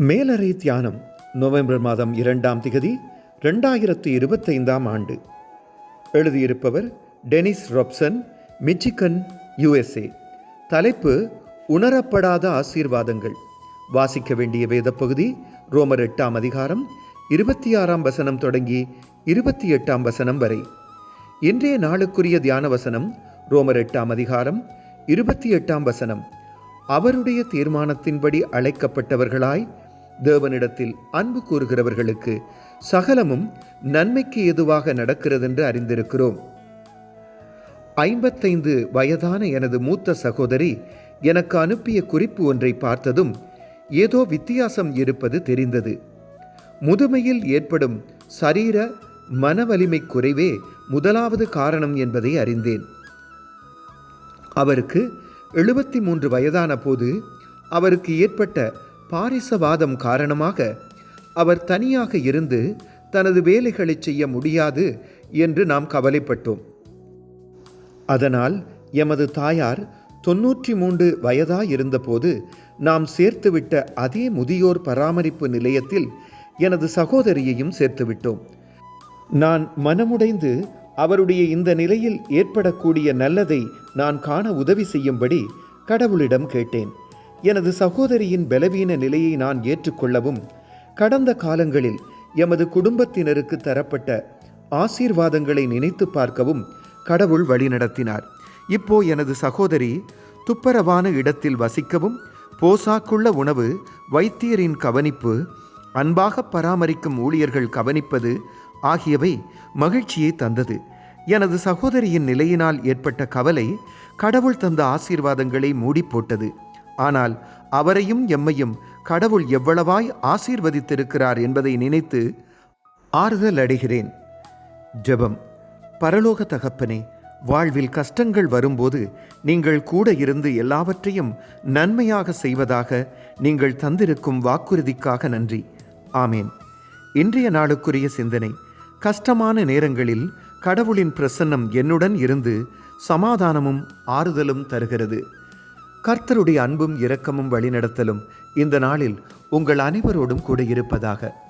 மேலறை தியானம் நவம்பர் மாதம் இரண்டாம் திகதி ரெண்டாயிரத்து இருபத்தைந்தாம் ஆண்டு. எழுதியிருப்பவர் டெனிஸ் ராப்சன் மிச்சிகன் யுஎஸ்ஏ. தலைப்பு உணரப்படாத ஆசீர்வாதங்கள். வாசிக்க வேண்டிய வேத பகுதி ரோமர் எட்டாம் அதிகாரம் இருபத்தி ஆறாம் வசனம் தொடங்கி இருபத்தி எட்டாம் வசனம் வரை. இன்றைய நாளுக்குரிய தியான வசனம் ரோமர் எட்டாம் அதிகாரம் இருபத்தி எட்டாம் வசனம். அவருடைய தீர்மானத்தின்படி அழைக்கப்பட்டவர்களாய் தேவனிடத்தில் அன்பு கூறுகிறவர்களுக்கு சகலமும் நன்மைக்கு எதுவாக நடக்கிறதென்று அறிந்திருக்கிறோம். ஐம்பத்தைந்து வயதான எனது மூத்த சகோதரி எனக்கு அனுப்பிய குறிப்பு ஒன்றை பார்த்ததும் ஏதோ வித்தியாசம் இருப்பது தெரிந்தது. முதுமையில் ஏற்படும் சரீர மனவலிமை குறைவே முதலாவது காரணம் என்பதை அறிந்தேன். அவருக்கு எழுபத்தி மூன்று வயதான போது அவருக்கு ஏற்பட்ட பாரிசவாதம் காரணமாக அவர் தனியாக இருந்து தனது வேலைகளை செய்ய முடியாது என்று நாம் கவலைப்பட்டோம். அதனால் எமது தாயார் தொன்னூற்றி மூன்று வயதாயிருந்தபோது நாம் சேர்த்துவிட்ட அதே முதியோர் பராமரிப்பு நிலையத்தில் எனது சகோதரியையும் சேர்த்துவிட்டோம். நான் மனமுடைந்து அவருடைய இந்த நிலையில் ஏற்படக்கூடிய நல்லதை நான் காண உதவி செய்யும்படி கடவுளிடம் கேட்டேன். எனது சகோதரியின் பலவீன நிலையை நான் ஏற்றுக்கொள்ளவும் கடந்த காலங்களில் எமது குடும்பத்தினருக்கு தரப்பட்ட ஆசீர்வாதங்களை நினைத்து பார்க்கவும் கடவுள் வழிநடத்தினார். இப்போ எனது சகோதரி துப்பரவான இடத்தில் வசிக்கவும் போசாக்குள்ள உணவு வைத்தியரின் கவனிப்பு அன்பாக பராமரிக்கும் ஊழியர்கள் கவனிப்பது ஆகியவை மகிழ்ச்சியை தந்தது. எனது சகோதரியின் நிலையினால் ஏற்பட்ட கவலை கடவுள் தந்த ஆசீர்வாதங்களை மூடி போட்டது ஆனால் அவரையும் எம்மையும் கடவுள் எவ்வளவாய் ஆசீர்வதித்திருக்கிறார் என்பதை நினைத்து ஆறுதல் அடைகிறேன் ஜெபம். பரலோக தகப்பனே வாழ்வில் கஷ்டங்கள் வரும்போது நீங்கள் கூட இருந்து எல்லாவற்றையும் நன்மையாக செய்வதாக நீங்கள் தந்திருக்கும் வாக்குறுதிக்காக நன்றி. ஆமேன். இன்றைய நாளுக்குரிய சிந்தனை. கஷ்டமான நேரங்களில் கடவுளின் பிரசன்னம் என்னுடன் இருந்து சமாதானமும் ஆறுதலும் தருகிறது. கர்த்தருடைய அன்பும் இரக்கமும் வழிநடத்தலும். இந்த நாளில் உங்கள் அனைவரோடும் கூட இருப்பதாக